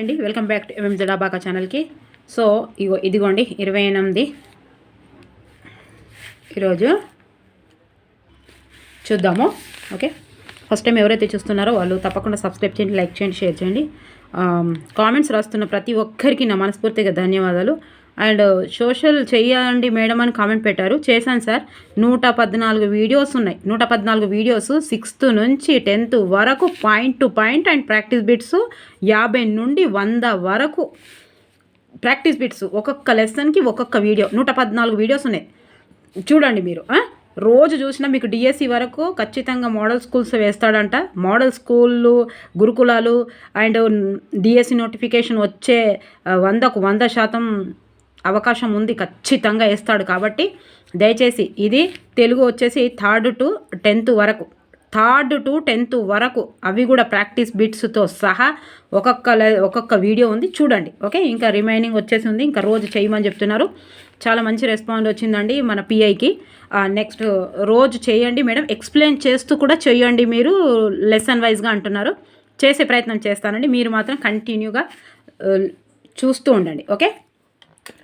అండి. Welcome back to MM జడాబాకా ఛానల్కి సో ఇగో ఇదిగోండి ఇరవై ఎనిమిది. ఈరోజు చూద్దాము. ఓకే ఫస్ట్ టైం ఎవరైతే చూస్తున్నారో వాళ్ళు తప్పకుండా సబ్స్క్రైబ్ చేయండి లైక్ చేయండి షేర్ చేయండి. Um, కామెంట్స్ రాస్తున్న ప్రతి ఒక్కరికి నా మనస్ఫూర్తిగా ధన్యవాదాలు. అండ్ సోషల్ చేయండి మేడం అని కామెంట్ పెట్టారు. చేశాను సార్. నూట పద్నాలుగు వీడియోస్ ఉన్నాయి. నూట పద్నాలుగు వీడియోస్ సిక్స్త్ నుంచి టెన్త్ వరకు point to point and practice bits యాభై నుండి వంద వరకు ప్రాక్టీస్ బిట్స్ ఒక్కొక్క లెసన్కి ఒక్కొక్క వీడియో. నూట పద్నాలుగు వీడియోస్ ఉన్నాయి. చూడండి మీరు. రోజు చూసినా మీకు డిఎస్సి వరకు ఖచ్చితంగా మోడల్ స్కూల్స్ వేస్తాడంట. మోడల్ స్కూళ్ళు గురుకులాలు అండ్ డిఎస్సి నోటిఫికేషన్ వచ్చే వందకు వంద శాతం అవకాశం ఉంది ఖచ్చితంగా వేస్తాడు కాబట్టి దయచేసి ఇది తెలుగు వచ్చేసి థర్డ్ టు టెన్త్ వరకు. థర్డ్ టు టెన్త్ వరకు అవి కూడా ప్రాక్టీస్ బిట్స్తో సహా ఒక్కొక్క ఒక్కొక్క వీడియో ఉంది చూడండి. ఓకే? ఇంకా రిమైనింగ్ వచ్చేసి ఉంది ఇంకా రోజు చేయమని చెప్తున్నారు. చాలా మంచి రెస్పాండ్ వచ్చిందండి మన పిఐకి. నెక్స్ట్ రోజు చేయండి మేడం. ఎక్స్ప్లెయిన్ చేస్తూ కూడా చేయండి మీరు లెసన్ వైజ్గా అంటున్నారు. చేసే ప్రయత్నం చేస్తానండి. మీరు మాత్రం కంటిన్యూగా చూస్తూ ఉండండి. ఓకే?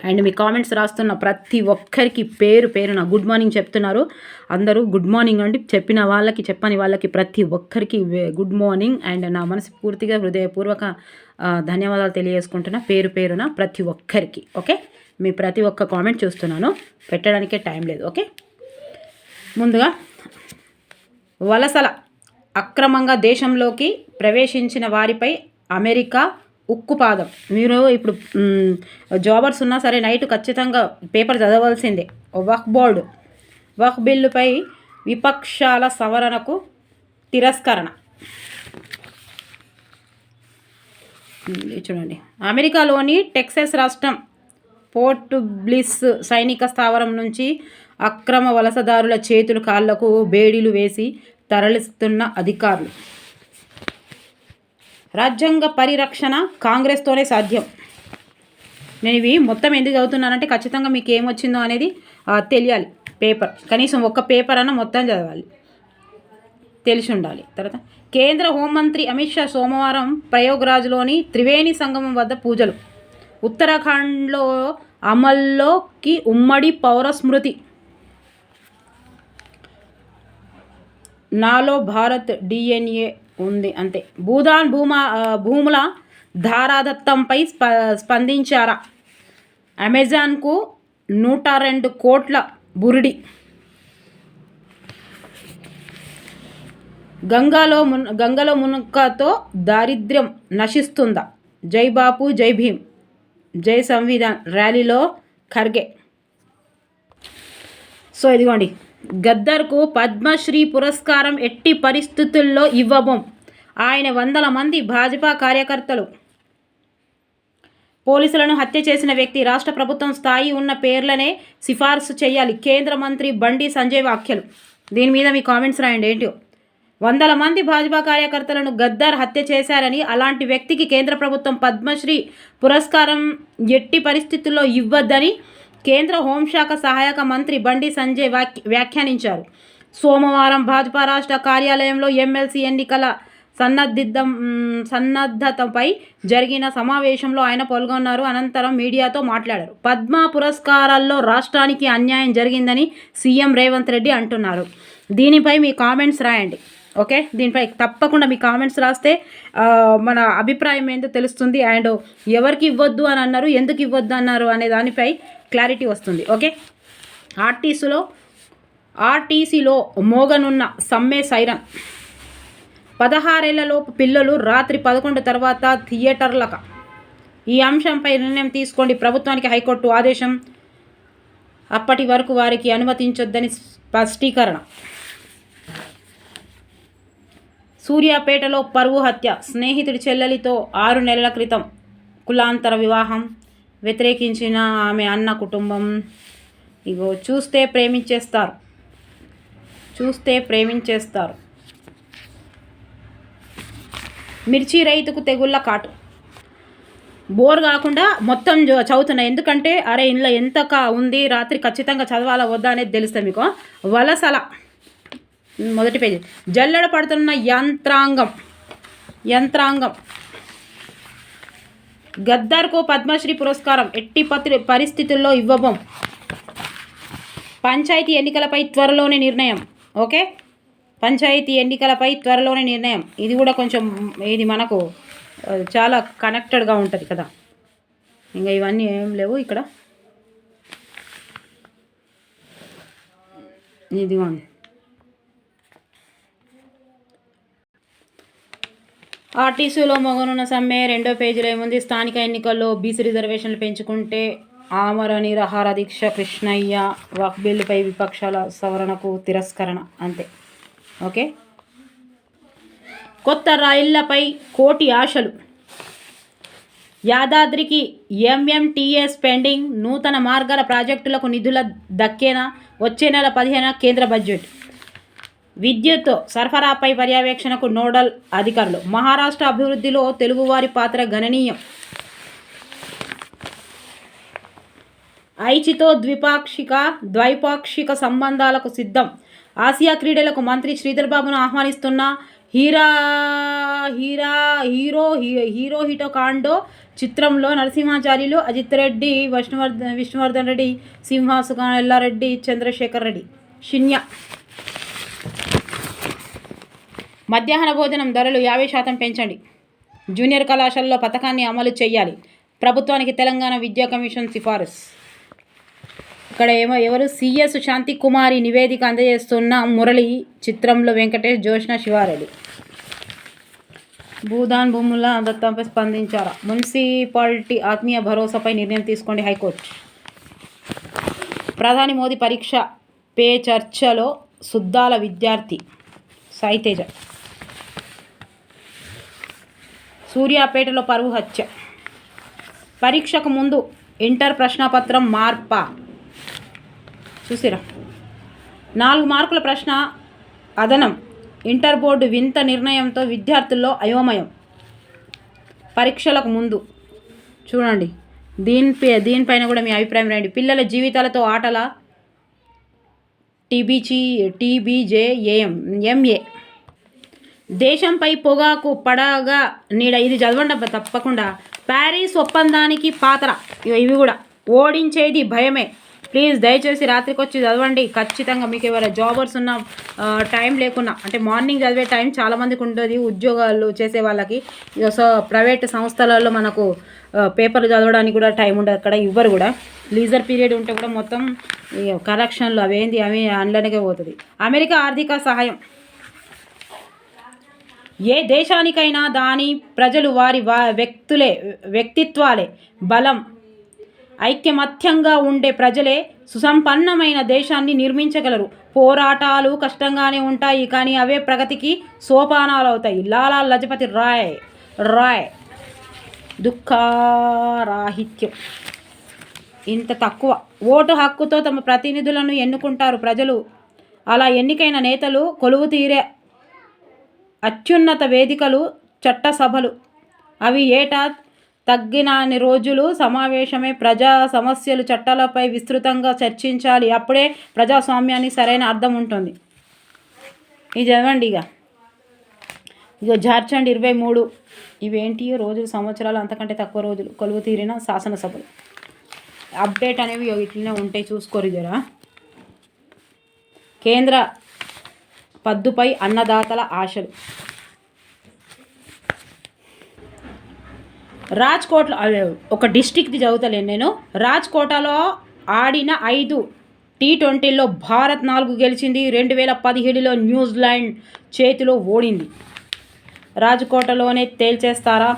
అండ్ మీ కామెంట్స్ రాస్తున్న ప్రతి ఒక్కరికి పేరు పేరున గుడ్ మార్నింగ్ చెప్తున్నారు. అందరూ గుడ్ మార్నింగ్ అండి. చెప్పిన వాళ్ళకి చెప్పని వాళ్ళకి ప్రతి ఒక్కరికి గుడ్ మార్నింగ్ అండ్ నా మనసు పూర్తిగా హృదయపూర్వక ధన్యవాదాలు తెలియజేసుకుంటున్నా. పేరు పేరున ప్రతి ఒక్కరికి ఓకే? మీ ప్రతి ఒక్క కామెంట్ చూస్తున్నాను. పెట్టడానికే టైం లేదు ఓకే? ముందుగా వలసల అక్రమంగా దేశంలోకి ప్రవేశించిన వారిపై అమెరికా ఉక్కు పాదం. మీరు ఇప్పుడు జాబర్స్ ఉన్నా సరే నైట్ ఖచ్చితంగా పేపర్ చదవాల్సిందే. వక్ బోర్డు. వక్ బిల్లుపై విపక్షాల సవరణకు తిరస్కరణ. చూడండి. అమెరికాలోని టెక్సస్ రాష్ట్రం పోర్ట్ బ్లిస్ సైనిక స్థావరం నుంచి అక్రమ వలసదారుల చేతులు కాళ్ళకు బేడీలు వేసి తరలిస్తున్న అధికారులు. రాజ్యాంగ పరిరక్షణ కాంగ్రెస్తోనే సాధ్యం. నేను ఇవి మొత్తం ఎందుకు చదువుతున్నానంటే ఖచ్చితంగా మీకు ఏమొచ్చిందో అనేది తెలియాలి. పేపర్. కనీసం ఒక్క పేపర్ అన్న మొత్తం చదవాలి. తెలిసి ఉండాలి. తర్వాత కేంద్ర హోంమంత్రి అమిత్ షా సోమవారం ప్రయోగ్రాజ్లోని త్రివేణి సంగమం వద్ద పూజలు. ఉత్తరాఖండ్లో అమల్లోకి ఉమ్మడి పౌర స్మృతి నాలో భారత్ డిఎన్ఏ ఉంది. అంతే భూదాన్ భూమా భూముల ధారాదత్తంపై స్ప స్పందించారా? అమెజాన్కు నూట రెండు కోట్ల బురిడి. గంగాలో మున్ గంగలో మునక్కతో దారిద్ర్యం నశిస్తుందా? జై బాపు జై భీమ్. జై సంవిధాన్ ర్యాలీలో ఖర్గే. సో ఇదిగోండి. గద్దర్కు పద్మశ్రీ పురస్కారం ఎట్టి పరిస్థితుల్లో ఇవ్వబోం. ఆయన వందల మంది భాజపా కార్యకర్తలు పోలీసులను హత్య చేసిన వ్యక్తి రాష్ట్ర ప్రభుత్వం స్థాయి ఉన్న పేర్లనే సిఫార్సు చేయాలి. కేంద్ర మంత్రి బండి సంజయ్ వ్యాఖ్యలు. దీని మీద మీ కామెంట్స్ రాయండి. ఏంటో వందల మంది భాజపా కార్యకర్తలను గద్దర్ హత్య చేశారని అలాంటి వ్యక్తికి కేంద్ర ప్రభుత్వం పద్మశ్రీ పురస్కారం ఎట్టి పరిస్థితుల్లో ఇవ్వద్దని కేంద్ర హోంశాఖ సహాయక మంత్రి బండి సంజయ్ వ్యాఖ్య వ్యాఖ్యానించారు. సోమవారం భాజపా రాష్ట్ర కార్యాలయంలో ఎమ్మెల్సీ ఎన్నికల సన్నద్ధిద్దం సన్నద్ధతపై జరిగిన సమావేశంలో ఆయన పాల్గొన్నారు. అనంతరం మీడియాతో మాట్లాడారు. పద్మ పురస్కారాల్లో రాష్ట్రానికి అన్యాయం జరిగిందని సీఎం రేవంత్ రెడ్డి అంటున్నారు. దీనిపై మీ కామెంట్స్ రాయండి. ఓకే? దీనిపై తప్పకుండా మీ కామెంట్స్ రాస్తే మన అభిప్రాయం ఏంటో తెలుస్తుంది. అండ్ ఎవరికి ఇవ్వద్దు అని అన్నారు ఎందుకు ఇవ్వద్దు అన్నారు అనే దానిపై క్లారిటీ వస్తుంది. ఓకే? ఆర్టీసీలో ఆర్టీసీలో మోగనున్న సమ్మె సైరన్ పదహారేళ్ళలోపు పిల్లలు రాత్రి పదకొండు తర్వాత థియేటర్లక. ఈ అంశంపై నిర్ణయం తీసుకోండి ప్రభుత్వానికి హైకోర్టు ఆదేశం. అప్పటి వరకు వారికి అనుమతించొద్దని స్పష్టీకరణ. సూర్యాపేటలో పరువు హత్య స్నేహితుడి చెల్లెలితో ఆరు నెలల క్రితం కులాంతర వివాహం వ్యతిరేకించిన ఆమె అన్న కుటుంబం. ఇగో చూస్తే ప్రేమించేస్తారు. చూస్తే ప్రేమించేస్తారు. మిర్చి రైతుకు తెగుళ్ళ కాటు. బోర్ కాకుండా మొత్తం చదువుతున్నాయి. ఎందుకంటే అరే ఇంట్లో ఎంత కా ఉంది? రాత్రి ఖచ్చితంగా చదవాలా? వద్దా? అనేది తెలుస్తుంది మీకు. వలసల మొదటి పేజీ. జల్లెడ పడుతున్న యంత్రాంగం. యంత్రాంగం. గద్దర్కు పద్మశ్రీ పురస్కారం. ఎట్టి పత్రి పరిస్థితుల్లో ఇవ్వబోం. పంచాయతీ ఎన్నికలపై త్వరలోనే నిర్ణయం. ఓకే? పంచాయతీ ఎన్నికలపై త్వరలోనే నిర్ణయం. ఇది కూడా కొంచెం ఇది మనకు చాలా కనెక్టెడ్గా ఉంటుంది కదా. ఇంకా ఇవన్నీ ఏం లేవు ఇక్కడ. ఇదిగోండి. ఆర్టీసీలో మొగనున్న సమ్మె రెండో పేజీలో ఏముంది? స్థానిక ఎన్నికల్లో బీసీ రిజర్వేషన్లు పెంచుకుంటే ఆమర నిరహార దీక్ష కృష్ణయ్య వక్ బిల్లుపై విపక్షాల సవరణకు తిరస్కరణ అంతే. ఓకే? కొత్త రైళ్ళపై కోటి ఆశలు. యాదాద్రికి ఎంఎంటీఎస్ పెండింగ్ నూతన మార్గాల ప్రాజెక్టులకు నిధుల దక్కేనా? వచ్చే నెల పదిహేన కేంద్ర బడ్జెట్. విద్యుత్ సరఫరాపై పర్యవేక్షణకు నోడల్ అధికారులు. మహారాష్ట్ర అభివృద్ధిలో తెలుగువారి పాత్ర గణనీయం. ఐచితో ద్విపాక్షిక ద్వైపాక్షిక సంబంధాలకు సిద్ధం. ఆసియా క్రీడలకు మంత్రి శ్రీధర్బాబును ఆహ్వానిస్తున్న హీరా హీరా హీరో హీ- హీరో హిటో కాండో చిత్రంలో నరసింహాచార్యులు అజిత్ రెడ్డి విష్ణువర్ధన్ విష్ణువర్ధన్ రెడ్డి సింహాసు ఎల్లారెడ్డి చంద్రశేఖర్ రెడ్డి. షిన్య మధ్యాహ్న భోజనం ధరలు యాభై శాతం పెంచండి. జూనియర్ కళాశాలలో పథకాన్ని అమలు చేయాలి. ప్రభుత్వానికి తెలంగాణ విద్యా కమిషన్ సిఫారసు. ఇక్కడ ఏమో ఎవరు? సిఎస్ శాంతి కుమారి నివేదిక అందజేస్తున్న మురళి చిత్రంలో వెంకటేష్ జోష్ణ శివారెడ్డి. భూదాన్ భూముల దత్తంపై స్పందించారా? మున్సిపాలిటీ ఆత్మీయ భరోసాపై నిర్ణయం తీసుకోండి హైకోర్టు. ప్రధాని మోదీ పరీక్ష పే చర్చలో సుద్దాల విద్యార్థి సాయితేజ. సూర్యాపేటలో పరువు హత్య. పరీక్షకు ముందు ఇంటర్ ప్రశ్నపత్రం మార్పా. చూసిరా? నాలుగు మార్కుల ప్రశ్న అదనం. ఇంటర్ బోర్డు వింత నిర్ణయంతో విద్యార్థుల్లో అయోమయం. పరీక్షలకు ముందు. చూడండి. దీనిపై దీనిపైన కూడా మీ అభిప్రాయం రాయండి పిల్లల జీవితాలతో ఆటల టీబీజీ టీబీజేఏఎం ఎంఏ. దేశంపై పొగాకు పడగా నీడ. ఇది చదవండి తప్పకుండా. ప్యారిస్ ఒప్పందానికి పాత్ర. ఇవి కూడా. ఓడించేది భయమే. ప్లీజ్ దయచేసి రాత్రికి వచ్చి చదవండి. ఖచ్చితంగా మీకు ఎవరైనా జాబర్స్ ఉన్న టైం లేకున్నా అంటే మార్నింగ్ చదివే టైం చాలామందికి ఉంటుంది ఉద్యోగాలు చేసే వాళ్ళకి. సో ప్రైవేట్ సంస్థలలో మనకు పేపర్లు చదవడానికి కూడా టైం ఉండదు. అక్కడ ఇవ్వరు కూడా. లీజర్ పీరియడ్ ఉంటే కూడా మొత్తం కలెక్షన్లు అవేంది అవి అందులోనే పోతుంది. అమెరికా ఆర్థిక సహాయం. ఏ దేశానికైనా దాని ప్రజలు వారి వా వ్యక్తులే వ్యక్తిత్వాలే బలం. ఐక్యమత్యంగా ఉండే ప్రజలే సుసంపన్నమైన దేశాన్ని నిర్మించగలరు. పోరాటాలు కష్టంగానే ఉంటాయి కానీ అవే ప్రగతికి సోపానాలు అవుతాయి లాలా లజపతి రాయ్ రాయ్. దుఃఖారాహిత్యం. ఇంత తక్కువ. ఓటు హక్కుతో తమ ప్రతినిధులను ఎన్నుకుంటారు ప్రజలు. అలా ఎన్నికైన నేతలు కొలువు తీరే అత్యున్నత వేదికలు చట్టసభలు. అవి ఏటా తగ్గినాన్ని రోజులు సమావేశమే ప్రజా సమస్యలు చట్టాలపై విస్తృతంగా చర్చించాలి. అప్పుడే ప్రజాస్వామ్యానికి సరైన అర్థం ఉంటుంది. ఇది చదవండి ఇక. ఇక జార్ఖండ్ ఇరవై మూడు. ఇవేంటి? రోజులు సంవత్సరాలు అంతకంటే తక్కువ రోజులు. కొలువు తీరిన శాసనసభలు. అప్డేట్ అనేవి ఇట్లనే ఉంటాయి. చూసుకోరు జరా. కేంద్ర పద్దుపై అన్నదాతల ఆశలు. రాజ్కోట్లో ఒక డిస్టిక్ది చదువుతలేను నేను. రాజ్కోటలో ఆడిన ఐదు టీ ట్వంటీలో భారత్ నాలుగు గెలిచింది. రెండు వేల పదిహేడులో న్యూజిలాండ్ చేతిలో ఓడింది. రాజ్కోటలోనే తేల్చేస్తారా?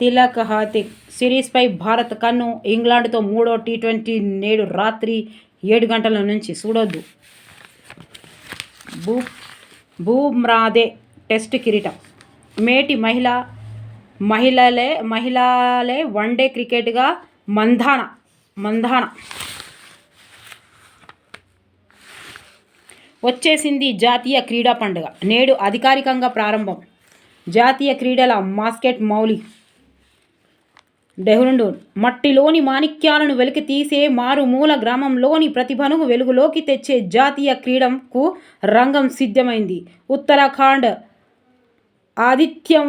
తిలక్ హాతిక్ సిరీస్పై భారత్ కన్ను ఇంగ్లాండ్తో మూడో టీ ట్వంటీ నేడు రాత్రి ఏడు గంటల నుంచి చూడొద్దు. భూ భూమ్రాదే టెస్ట్ కిరీటం. మేటి మహిళ మహిళలే మహిళలే వన్డే క్రికెట్గా మంధాన మంధాన. వచ్చేసింది జాతీయ క్రీడా పండుగ. నేడు అధికారికంగా ప్రారంభం. జాతీయ క్రీడల మాస్కెట్ మౌలి డెహ్రుండూన్ మట్టిలోని మాణిక్యాలను వెలికి తీసే మారుమూల గ్రామంలోని ప్రతిభను వెలుగులోకి తెచ్చే జాతీయ క్రీడకు రంగం సిద్ధమైంది. ఉత్తరాఖండ్ ఆతిథ్యం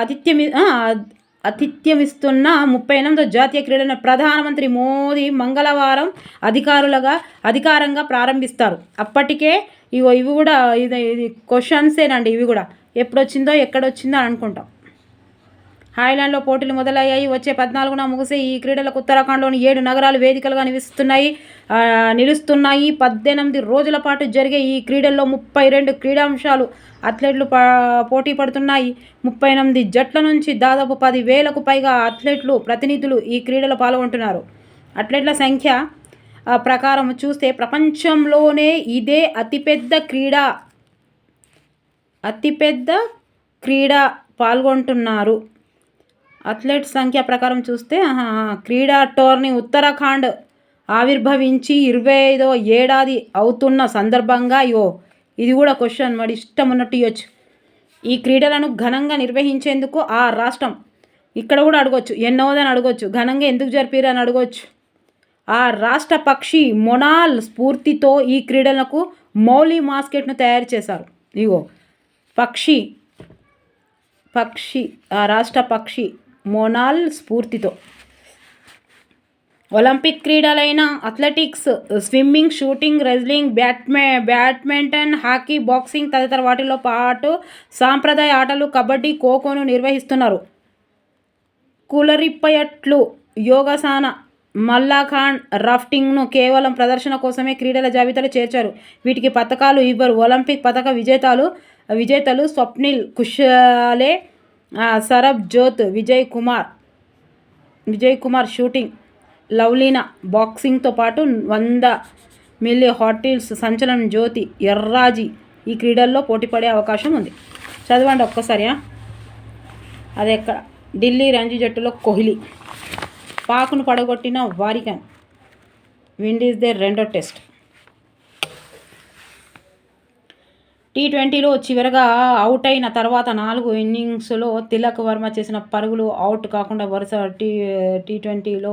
ఆతిథ్యమి ఆతిథ్యమిస్తున్న ముప్పై ఎనిమిదో జాతీయ క్రీడను ప్రధానమంత్రి మోదీ మంగళవారం అధికారులుగా అధికారంగా ప్రారంభిస్తారు. అప్పటికే ఇగో ఇవి కూడా ఇది ఇది క్వశ్చన్సేనండి ఇవి కూడా. ఎప్పుడొచ్చిందో ఎక్కడొచ్చిందో అనుకుంటాం. హాయ్లాండ్లో పోటీలు మొదలయ్యాయి. వచ్చే పద్నాలుగున ముగిసే ఈ క్రీడలకు ఉత్తరాఖండ్లోని ఏడు నగరాలు వేదికలుగా నిలుస్తున్నాయి. నిలుస్తున్నాయి. పద్దెనిమిది రోజుల పాటు జరిగే ఈ క్రీడల్లో ముప్పై రెండు క్రీడాంశాలు అథ్లెట్లు పోటీ పడుతున్నాయి. ముప్పై ఎనిమిది జట్ల నుంచి దాదాపు పది వేలకు పైగా అథ్లెట్లు ప్రతినిధులు ఈ క్రీడలో పాల్గొంటున్నారు. అథ్లెట్ల సంఖ్య ప్రకారం చూస్తే ప్రపంచంలోనే ఇదే అతిపెద్ద క్రీడ అతిపెద్ద క్రీడ పాల్గొంటున్నారు. అథ్లెట్ సంఖ్య ప్రకారం చూస్తే క్రీడా టోర్నీ ఉత్తరాఖండ్ ఆవిర్భవించి ఇరవై ఐదో ఏడాది అవుతున్న సందర్భంగా యో ఇది కూడా క్వశ్చన్ మరి ఇష్టం ఉన్నట్టు ఇవ్వచ్చు ఈ క్రీడలను ఘనంగా నిర్వహించేందుకు ఆ రాష్ట్రం ఇక్కడ కూడా అడగొచ్చు ఎన్నోదని అడగొచ్చు ఘనంగా ఎందుకు జరిపారు అని అడగొచ్చు. ఆ రాష్ట్ర పక్షి మొనాల్ స్ఫూర్తితో ఈ క్రీడలకు మౌలి మాస్కెట్ను తయారు చేశారు. ఇగో పక్షి పక్షి ఆ రాష్ట్ర పక్షి మొనాల్ స్ఫూర్తితో. ఒలింపిక్ క్రీడలైన అథ్లెటిక్స్ స్విమ్మింగ్ షూటింగ్ రెజ్లింగ్ బ్యాట్మే బ్యాడ్మింటన్ హాకీ బాక్సింగ్ తదితర వాటిలో పాటు సాంప్రదాయ ఆటలు కబడ్డీ ఖోఖోను నిర్వహిస్తున్నారు. కులరిప్పయట్లు యోగసాన మల్లాఖాన్ రాఫ్టింగ్ను కేవలం ప్రదర్శన కోసమే క్రీడల జాబితాలో చేర్చారు. వీటికి పథకాలు ఇవ్వరు. ఒలింపిక్ పథక విజేతలు విజేతలు స్వప్నిల్ కుషాలే సరబ్ జ్యోత్ విజయ్ కుమార్. విజయ్ కుమార్ షూటింగ్. లవ్లీనా బాక్సింగ్తో పాటు వంద మిల్లీ హాటిల్స్ సంచలనం జ్యోతి ఎర్రాజీ ఈ క్రీడల్లో పోటీపడే అవకాశం ఉంది. చదవండి ఒక్కసారి అది ఎక్కడ? ఢిల్లీ రంజీ జట్టులో కోహ్లీ. పాకును పడగొట్టిన వారికన్. విండీస్ దే రెండో టెస్ట్. టీ ట్వంటీలో చివరగా అవుట్ అయిన తర్వాత నాలుగు ఇన్నింగ్స్లో తిలక్ వర్మ చేసిన పరుగులు అవుట్ కాకుండా వరుస టీ టీ ట్వంటీలో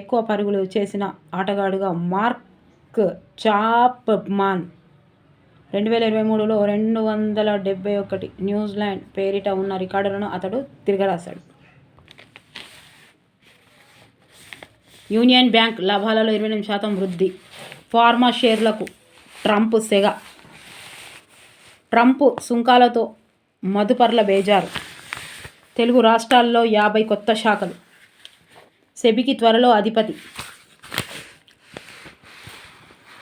ఎక్కువ పరుగులు చేసిన ఆటగాడుగా మార్క్ చాప్ మాన్ రెండు వేల ఇరవై మూడులో రెండు వందల డెబ్బై ఒకటి న్యూజిలాండ్ పేరిట ఉన్న రికార్డులను అతడు తిరగరాశాడు. యూనియన్ బ్యాంక్ లాభాలలో ఇరవై ఎనిమిది శాతం వృద్ధి. ఫార్మా షేర్లకు ట్రంప్ సెగ ట్రంప్ సుంకాలతో మదుపర్ల బేజారు. తెలుగు రాష్ట్రాల్లో యాభై కొత్త శాఖలు. సెబికి త్వరలో అధిపతి.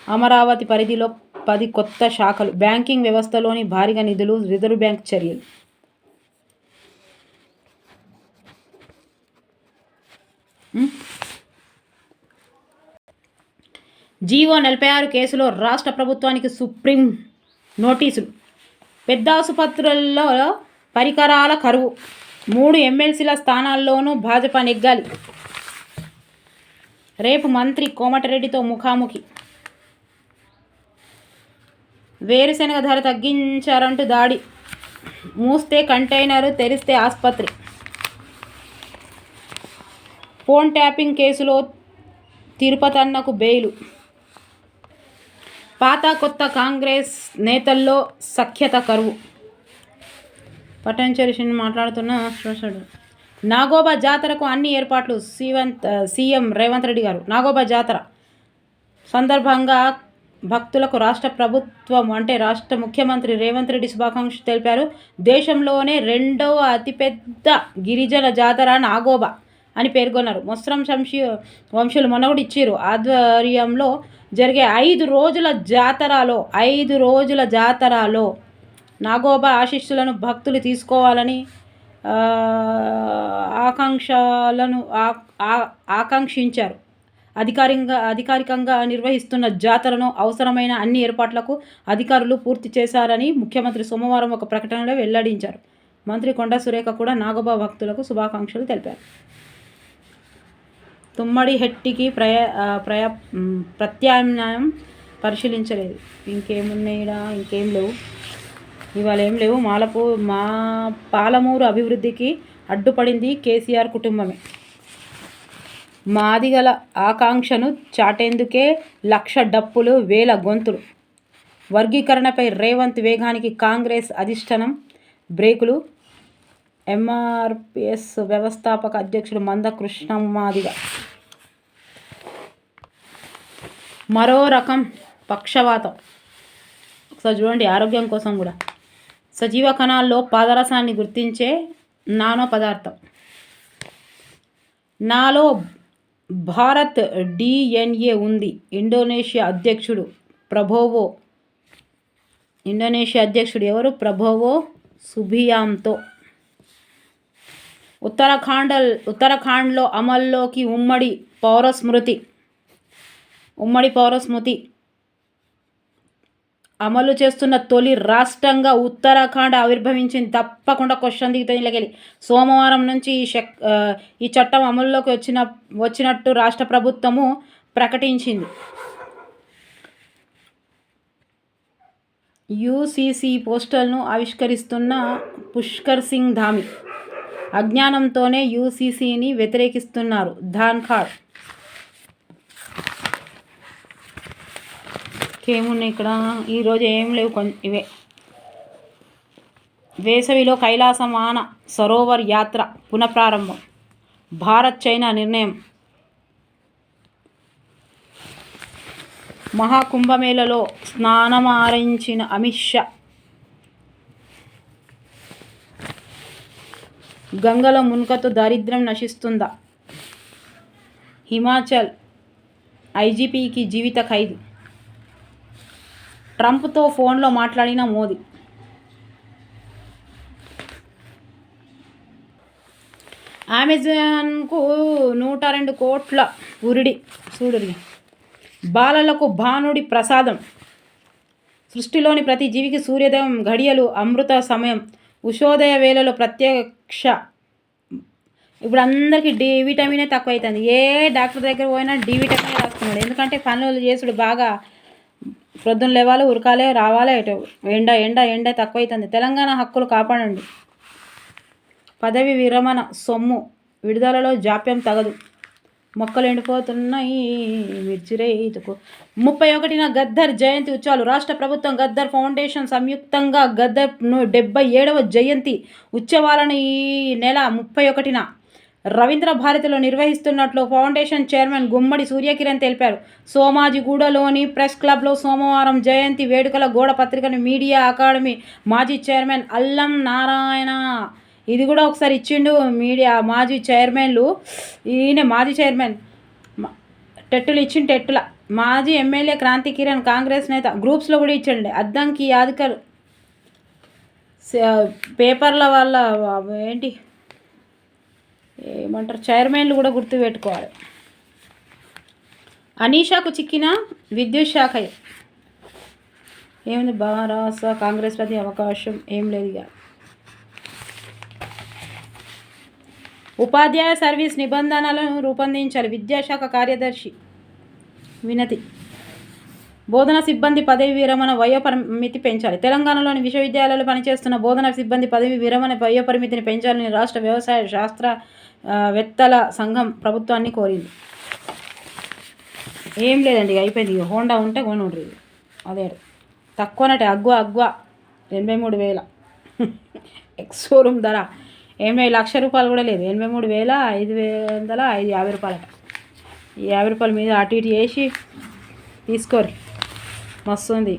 అమరావతి పరిధిలో పది కొత్త శాఖలు. బ్యాంకింగ్ వ్యవస్థలోని భారీగా నిధులు రిజర్వ్ బ్యాంక్ చర్యలు. జీవో నలభై ఆరు కేసులో రాష్ట్ర ప్రభుత్వానికి సుప్రీం నోటీసులు. పెద్ద ఆసుపత్రుల్లో పరికరాల కరువు. మూడు ఎమ్మెల్సీల స్థానాల్లోనూ భాజపా నెగ్గాలి. రేపు మంత్రి కోమటిరెడ్డితో ముఖాముఖి. వేరుశెనగ ధర తగ్గించారంటూ దాడి. మూస్తే కంటైనరు తెరిస్తే ఆసుపత్రి. ఫోన్ ట్యాపింగ్ కేసులో తిరుపతన్నకు బెయిలు. పాత కొత్త కాంగ్రెస్ నేతల్లో సఖ్యత కరువు. పటాన్చేరి మాట్లాడుతున్న చూశాడు నాగోబా జాతరకు అన్ని ఏర్పాట్లు సీవంత్ సీఎం రేవంత్ రెడ్డి గారు. నాగోబా జాతర సందర్భంగా భక్తులకు రాష్ట్ర ప్రభుత్వం అంటే రాష్ట్ర ముఖ్యమంత్రి రేవంత్ రెడ్డి శుభాకాంక్షలు తెలిపారు. దేశంలోనే రెండవ అతిపెద్ద గిరిజన జాతర నాగోబా. అని పేర్కొన్నారు. మొస్రం శంషి వంశులు మనగుడు ఇచ్చారు. ఆధ్వర్యంలో జరిగే ఐదు రోజుల జాతరలో ఐదు రోజుల జాతరలో నాగోబా ఆశీస్సులను భక్తులు తీసుకోవాలని ఆకాంక్షలను ఆకాంక్షించారు. అధికారికంగా అధికారికంగా నిర్వహిస్తున్న జాతరను అవసరమైన అన్ని ఏర్పాట్లకు అధికారులు పూర్తి చేశారని ముఖ్యమంత్రి సోమవారం ఒక ప్రకటనలో వెల్లడించారు. మంత్రి కొండ సురేఖ కూడా నాగోబా భక్తులకు శుభాకాంక్షలు తెలిపారు. తుమ్మడి హెట్టికి ప్రయ ప్రయ ప్రత్యామ్నాయం పరిశీలించలేదు. ఇంకేమున్నాయిడా? ఇంకేం లేవు. ఇవాళ ఏం లేవు. మాలపూ మా పాలమూరు అభివృద్ధికి అడ్డుపడింది కేసీఆర్ కుటుంబమే. మాదిగల ఆకాంక్షను చాటేందుకే లక్ష డప్పులు వేల గొంతులు. వర్గీకరణపై రేవంత్ వేగానికి కాంగ్రెస్ అధిష్టానం బ్రేకులు ఎంఆర్పిఎస్ వ్యవస్థాపక అధ్యక్షుడు మంద కృష్ణమాదిగ మరో రకం పక్షవాతం. ఒకసారి చూడండి ఆరోగ్యం కోసం కూడా. సజీవ కణాల్లో పాదరసాన్ని గుర్తించే నానో పదార్థం. నాలో భారత్ డిఎన్ఏ ఉంది. ఇండోనేషియా అధ్యక్షుడు ప్రభోవో. ఇండోనేషియా అధ్యక్షుడు ఎవరు? ప్రభోవో సుభియాంతో. ఉత్తరాఖండ్ ఉత్తరాఖండ్లో అమల్లోకి ఉమ్మడి పౌరస్మృతి ఉమ్మడి పౌరస్మృతి. అమలు చేస్తున్న తొలి రాష్ట్రంగా ఉత్తరాఖండ్ ఆవిర్భవించింది. తప్పకుండా క్వశ్చన్ దిగుతుంది ఇలాగెళ్ళి సోమవారం నుంచి ఈ శక్ ఈ చట్టం అమల్లోకి వచ్చిన వచ్చినట్టు రాష్ట్ర ప్రభుత్వము ప్రకటించింది. యూసీసీ పోస్టల్ను ఆవిష్కరిస్తున్న పుష్కర్ సింగ్ ధామి. అజ్ఞానంతోనే యూసీసీని వ్యతిరేకిస్తున్నారు. ధాన్ఖాడ్ ఇంకేమున్నాయి ఇక్కడ? ఈరోజు ఏం లేవు కొంచెం ఇవే. వేసవిలో కైలాసమాన సరోవర్ యాత్ర పునఃప్రారంభం. భారత్ చైనా నిర్ణయం. మహాకుంభమేళలో స్నానమారించిన అమిత్ షా గంగల మున్కతో దారిద్ర్యం నశిస్తుందా? హిమాచల్ ఐజీపీకి జీవిత ఖైదు. ట్రంప్తో ఫోన్లో మాట్లాడిన మోదీ. అమెజాన్కు నూట రెండు కోట్ల ఉరిడి. చూడుడి బాలలకు భానుడి ప్రసాదం. సృష్టిలోని ప్రతి జీవికి సూర్యోదయం ఘడియలు అమృత సమయం ఉషోదయ వేళలో ప్రత్యేక ప్రత్యక్ష ఇప్పుడు అందరికీ డి విటమినే తక్కువ అవుతుంది ఏ డాక్టర్ దగ్గర పోయినా డి విటమినే రాస్తున్నాడు. ఎందుకంటే పనులు చేసుడు బాగా ప్రొద్దున లేవాలి ఉరకాలే రావాలే ఎండ ఎండ ఎండ తక్కువ అవుతుంది తెలంగాణ హక్కులు కాపాడండి. పదవి విరమణ సొమ్ము విడుదలలో జాప్యం తగదు. మొక్కలు ఎండిపోతున్నాయి. మిర్చిరేతుకు ముప్పై ఒకటిన గద్దర్ జయంతి ఉత్సవాలు రాష్ట్ర ప్రభుత్వం గద్దర్ ఫౌండేషన్ సంయుక్తంగా గద్దర్ డెబ్బై ఏడవ జయంతి ఉత్సవాలను ఈ నెల ముప్పై ఒకటిన రవీంద్ర భారతిలో నిర్వహిస్తున్నట్లు ఫౌండేషన్ చైర్మన్ గుమ్మడి సూర్యకిరణ్ తెలిపారు. సోమాజిగూడలోని ప్రెస్ క్లబ్లో సోమవారం జయంతి వేడుకల గోడ పత్రికను మీడియా అకాడమీ మాజీ చైర్మన్ అల్లం నారాయణ ఇది కూడా ఒకసారి ఇచ్చిండు మీడియా మాజీ చైర్మన్లు. ఈయన మాజీ చైర్మన్. టెట్టులు ఇచ్చిండు టెట్టుల. మాజీ ఎమ్మెల్యే క్రాంతి కిరణ్ కాంగ్రెస్ నేత గ్రూప్స్లో కూడా ఇచ్చండి. అద్దంకి యాదకర్ పేపర్ల వల్ల ఏంటి? ఏమంటారు? చైర్మన్లు కూడా గుర్తుపెట్టుకోవాలి అనీషాకు చిక్కిన విద్యుత్ శాఖ. ఏముంది? బారాస కాంగ్రెస్ ప్రతి అవకాశం ఏం లేదు ఇక. ఉపాధ్యాయ సర్వీస్ నిబంధనలను రూపొందించాలి. విద్యాశాఖ కార్యదర్శి వినతి. బోధన సిబ్బంది పదవి విరమణ వయోపరిమితి పెంచాలి. తెలంగాణలోని విశ్వవిద్యాలయాలు పనిచేస్తున్న బోధన సిబ్బంది పదవి విరమణ వయోపరిమితిని పెంచాలని రాష్ట్ర వ్యవసాయ శాస్త్ర వెత్తల సంఘం ప్రభుత్వాన్ని కోరింది. ఏం లేదండి అయిపోయింది. హోండా ఉంటే కొనుండ్రి అదే తక్కువనటే అగ్వ అగ్వ ఎనభై మూడు వేల. ఎక్స్ షోరూమ్ ధర ఎనభై లక్ష రూపాయలు కూడా లేదు. ఎనభై మూడు వేల ఐదు వందల ఐదు యాభై రూపాయలట. ఈ యాభై రూపాయల మీద అటు ఇటు వేసి తీసుకోరు. మస్తు ఉంది.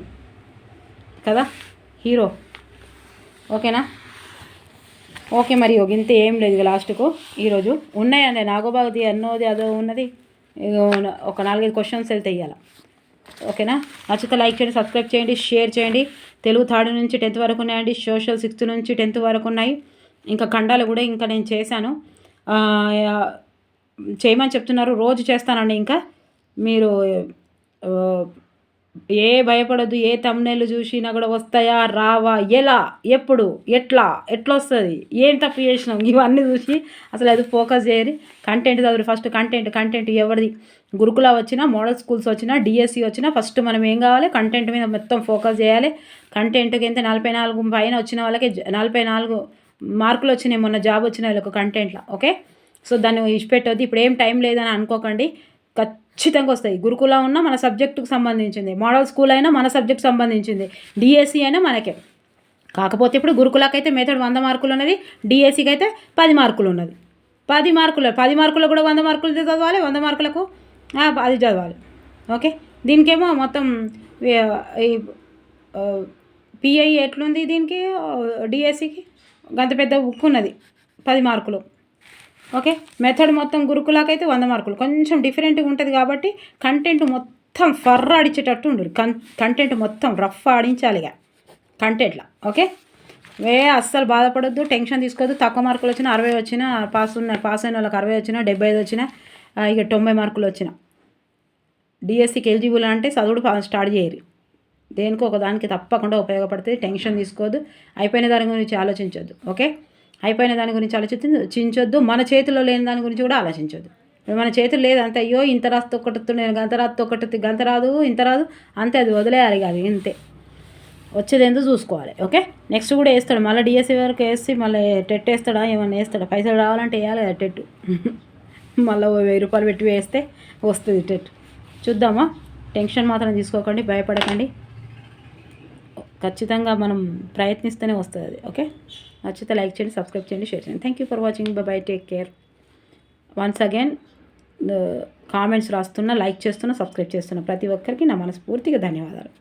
కదా? హీరో. ఓకేనా? ఓకే మరి ఇంత ఏం లేదు లాస్ట్కు. ఈరోజు ఉన్నాయండి నాగోబాగుది అన్నోది అదో ఉన్నది. ఒక నాలుగైదు క్వశ్చన్స్ వెళ్తే ఇవ్వాలి ఓకేనా? నచ్చితే లైక్ చేయండి సబ్స్క్రైబ్ చేయండి షేర్ చేయండి. తెలుగు థర్డ్ నుంచి టెన్త్ వరకు ఉన్నాయండి. సోషల్ సిక్స్త్ నుంచి టెన్త్ వరకు ఉన్నాయి. ఇంకా ఖండాలు కూడా ఇంకా నేను చేశాను. చేయమని చెప్తున్నారు రోజు చేస్తానండి ఇంకా. మీరు ఏ భయపడద్దు ఏ తమ్నేళ్ళు చూసినా కూడా వస్తాయా రావా ఎలా ఎప్పుడు ఎట్లా ఎట్లా వస్తుంది ఏం తప్పు చేసినాం? ఇవన్నీ చూసి అసలు అది ఫోకస్ చేయరు. కంటెంట్ చదువు ఫస్ట్ కంటెంట్ కంటెంట్ ఎవరిది? గురుకుల వచ్చినా మోడల్ స్కూల్స్ వచ్చినా డిఎస్సి వచ్చినా ఫస్ట్ మనం ఏం కావాలి? కంటెంట్ మీద మొత్తం ఫోకస్ చేయాలి. కంటెంట్కి ఎంత? నలభై నాలుగు పైన వచ్చిన వాళ్ళకి నలభై నాలుగు మార్కులు వచ్చినాయి మొన్న జాబ్ వచ్చిన వాళ్ళకి కంటెంట్లో ఓకే సో దాన్ని ఇచ్చిపెట్టొద్దు. ఇప్పుడు ఏం టైం లేదని అనుకోకండి. ఖచ్చితంగా వస్తాయి. గురుకుల ఉన్న మన సబ్జెక్టుకు సంబంధించింది. మోడల్ స్కూల్ అయినా మన సబ్జెక్ట్ సంబంధించింది. డిఎస్సి అయినా మనకే. కాకపోతే ఇప్పుడు గురుకులకు అయితే మెథడ్ వంద మార్కులు ఉన్నది డిఎస్సికి అయితే పది మార్కులు ఉన్నది. పది మార్కులు పది మార్కులు కూడా వంద మార్కులు చదవాలి వంద మార్కులకు అది చదవాలి. ఓకే దీనికేమో మొత్తం ఈ పిఐ ఎట్లుంది దీనికి? డిఎస్సికి గంత పెద్ద ఉక్కు ఉన్నది పది మార్కులు. ఓకే? మెథడ్ మొత్తం గురుకులాకైతే వంద మార్కులు. కొంచెం డిఫరెంట్గా ఉంటుంది కాబట్టి కంటెంట్ మొత్తం ఫర్ర ఆడించేటట్టు ఉండు కన్ కంటెంట్ మొత్తం రఫ్ ఆడించాలి ఇక. కంటెంట్లో ఓకే? వే అస్సలు బాధపడొద్దు. టెన్షన్ తీసుకోవద్దు. తక్కువ మార్కులు వచ్చినా అరవై వచ్చినా పాస్ ఉన్న పాస్ అయిన వాళ్ళకి అరవై వచ్చినా డెబ్బై ఐదు వచ్చినా ఇక తొంభై మార్కులు వచ్చినా. డిఎస్సికి ఎలిజిబుల్ అంటే చదువుడు స్టార్ట్ చేయరు. దేనికో ఒకదానికి తప్పకుండా ఉపయోగపడుతుంది టెన్షన్ తీసుకోవద్దు అయిపోయిన దాని గురించి ఆలోచించొద్దు. ఓకే? అయిపోయిన దాని గురించి ఆలోచించొద్దు మన చేతిలో లేని దాని గురించి కూడా ఆలోచించొద్దు. ఇప్పుడు మన చేతులు లేదు అంతే అయ్యో ఇంత రాస్తే ఒకటి నేను గంత రాస్తే ఒకటి గంత రాదు ఇంత రాదు. అంతే అది వదిలేయాలి కాదు. ఇంతే. వచ్చేది ఎందుకు చూసుకోవాలి? ఓకే? నెక్స్ట్ కూడా వేస్తాడు. మళ్ళీ డిఎస్సీ వరకు వేసి మళ్ళీ టెట్ వేస్తాడా? ఏమన్నా వేస్తాడా? పైసలు రావాలంటే వేయాలి కదా టెట్. మళ్ళీ వెయ్యి రూపాయలు పెట్టి వేస్తే వస్తుంది టెట్. చూద్దామా? టెన్షన్ మాత్రం తీసుకోకండి భయపడకండి. ఖచ్చితంగా మనం ప్రయత్నిస్తేనే వస్తుంది అది ఓకే నచ్చితే లైక్ చేయండి సబ్స్క్రైబ్ చేయండి షేర్ చేయండి. Thank you for watching bye take care once again comments రాస్తున్నా లైక్ చేస్తున్నా సబ్స్క్రైబ్ చేస్తున్నా ప్రతి ఒక్కరికి నా మనస్ఫూర్తిగా ధన్యవాదాలు.